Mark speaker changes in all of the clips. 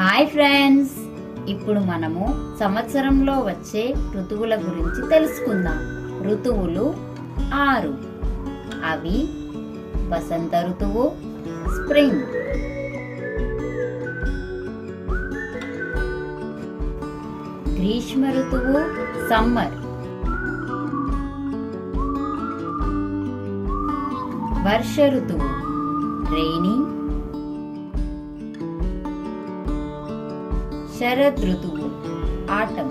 Speaker 1: Hi friends. ఇప్పుడు మనము సంవత్సరంలో వచ్చే ఋతువుల గురించి తెలుసుకుందాం. ఋతువులు ఆరు. అవి వసంత ఋతువు స్ప్రింగ్. గ్రీష్మ ఋతువు సమ్మర్. వర్ష ఋతువు రైనింగ్ శరద్ ఋతువు ఆటం.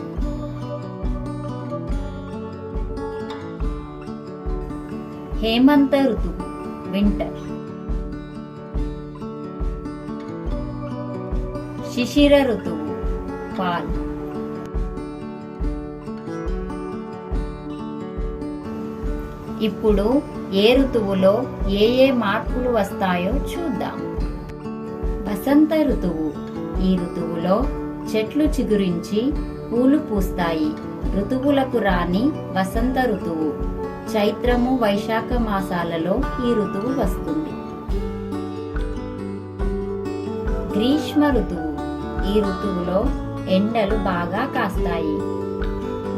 Speaker 1: హేమంత ఋతువు వింటర్. శిశిర ఋతువు ఫాల్ ఇప్పుడు ఏ ఋతువులో ఏ ఏ మార్పులు వస్తాయో చూద్దాం. వసంత ఋతువు ఈ ఋతువులో చెట్లు చిగురించి పూలు పూస్తాయి. ఋతువులకు రాని వసంత ఋతువు. చైత్రము వైశాఖ మాసాలలో ఈ ఋతువు వస్తుంది. గ్రీష్మ ఋతువు. ఈ ఋతువులో ఎండలు బాగా కాస్తాయి.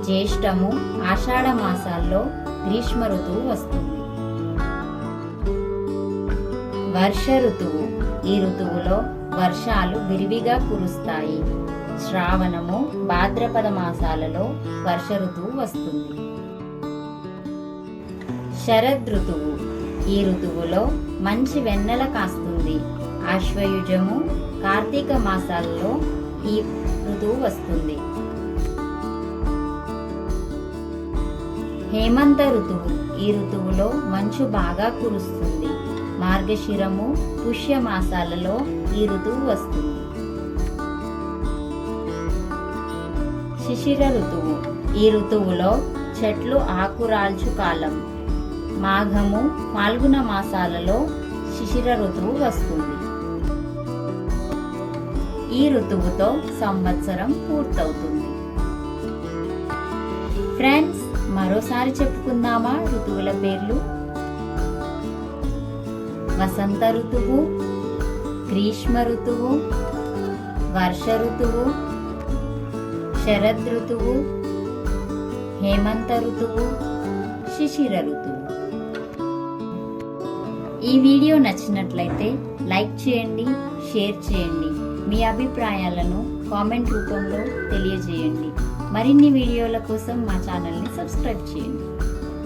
Speaker 1: జ్యేష్టము ఆషాఢ మాసాల్లో గ్రీష్మ ఋతువు వస్తుంది. వర్ష ఋతువు. ఈ ఋతువులో వర్షాలు విరివిగా కురుస్తాయి. శ్రావణము భాద్రపద మాసాలలో వర్ష ఋతువు వస్తుంది. శరద్ ఋతువు. ఈ ఋతువులో మంచి వెన్నెల కాస్తుంది. ఆశ్వయుజము కార్తీక మాసాలలో ఈ ఋతువు వస్తుంది. హేమంత ఋతువు. ఈ ఋతువులో మంచు బాగా కురుస్తుంది. మార్గశిరము పుష్య మాసాలలో ఈ ఋతువు వస్తుంది. శిశిర ఋతువు ఈ ఋతువులో చెట్లు ఆకురాల్చు కాలం. మాఘము పాల్గొన మాసాలలో శిశిర ఋతువు వస్తుంది. ఈ ఋతువుతో సంవత్సరం పూర్తవుతుంది. ఫ్రెండ్స్ మరోసారి చెప్పుకుందామా ఋతువుల పేర్లు? వసంత ఋతువు గ్రీష్మ ఋతువు వర్ష ఋతువు శరద్ ఋతువు హేమంత ఋతువు శిశిర ఋతువు. ఈ వీడియో నచ్చినట్లయితే లైక్ చేయండి షేర్ చేయండి. మీ అభిప్రాయాలను కామెంట్ రూపంలో తెలియజేయండి. మరిన్ని వీడియోల కోసం మా ఛానల్ని సబ్స్క్రైబ్ చేయండి.